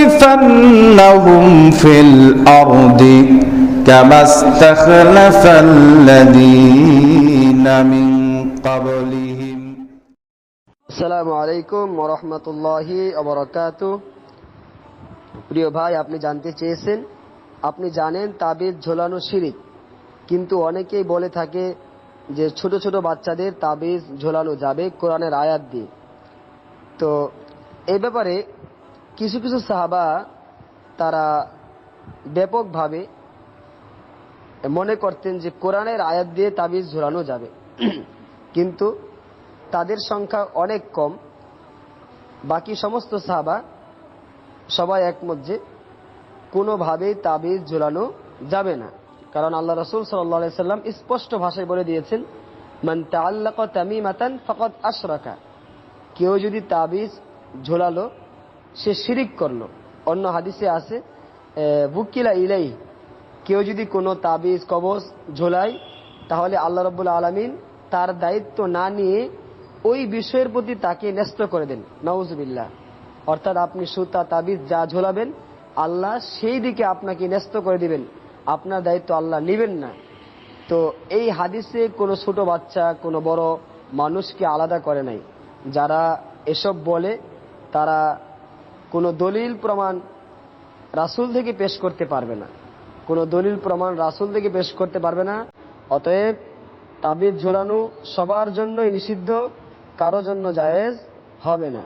ليستخلفنهم في الأرض كما استخلف الذين من قبلهم আসসালামু আলাইকুম ওরহমতুল্লাহি অবরকাত প্রিয় ভাই আপনি জানতে চেয়েছেন আপনি জানেন তাবিজ ঝোলানো শিরিক কিন্তু অনেকেই বলে থাকে যে ছোট ছোট বাচ্চাদের তাবিজ ঝোলানো যাবে কোরআনের আয়াত দিয়ে তো এই ব্যাপারে কিছু কিছু সাহাবা তারা ব্যাপকভাবে মনে করতেন যে কোরআনের আয়াত দিয়ে তাবিজ ঝোলানো যাবে। কিন্তু তাদের সংখ্যা অনেক কম। বাকি সমস্ত সাহাবা সবাই একমত যে কোনোভাবেই তাবিজ ঝোলানো যাবে না। কারণ আল্লাহ রসুল সাল্লাহ সাল্লাম স্পষ্ট ভাষায় বলে দিয়েছেন, মান তাল্লাক তামিমাতান ফকত আশরাকা। কেউ যদি তাবিজ ঝোলালো সে শিরিক করল। অন্য হাদিসে আছে বুকিলা ইলাই, কেউ যদি কোনো তাবিজ, কবজ ঝোলায় তাহলে আল্লাহ রব্বুল আলমিন তার দায়িত্ব না নিয়ে ওই বিষয়ের প্রতি তাকে ন্যস্ত করে দেন। নওয়াজবিল্লাহ অর্থাৎ আপনি সুতা, তাবিজ যা ঝোলাবেন, আল্লাহ সেই দিকে আপনাকে ন্যস্ত করে দিবেন। আপনার দায়িত্ব আল্লাহ নেবেন না। তো এই হাদিসে কোনো ছোট বাচ্চা, কোনো বড় মানুষকে আলাদা করে নাই। যারা এসব বলে, তারা কোনো দলিল প্রমাণ রাসুল থেকে পেশ করতে পারবে না। কোনো দলিল প্রমাণ রাসুল থেকে পেশ করতে পারবে না। অতএব তাবিদ ঝোলানো সবার জন্যই নিষিদ্ধ, কারও জন্য জায়েজ হবে না।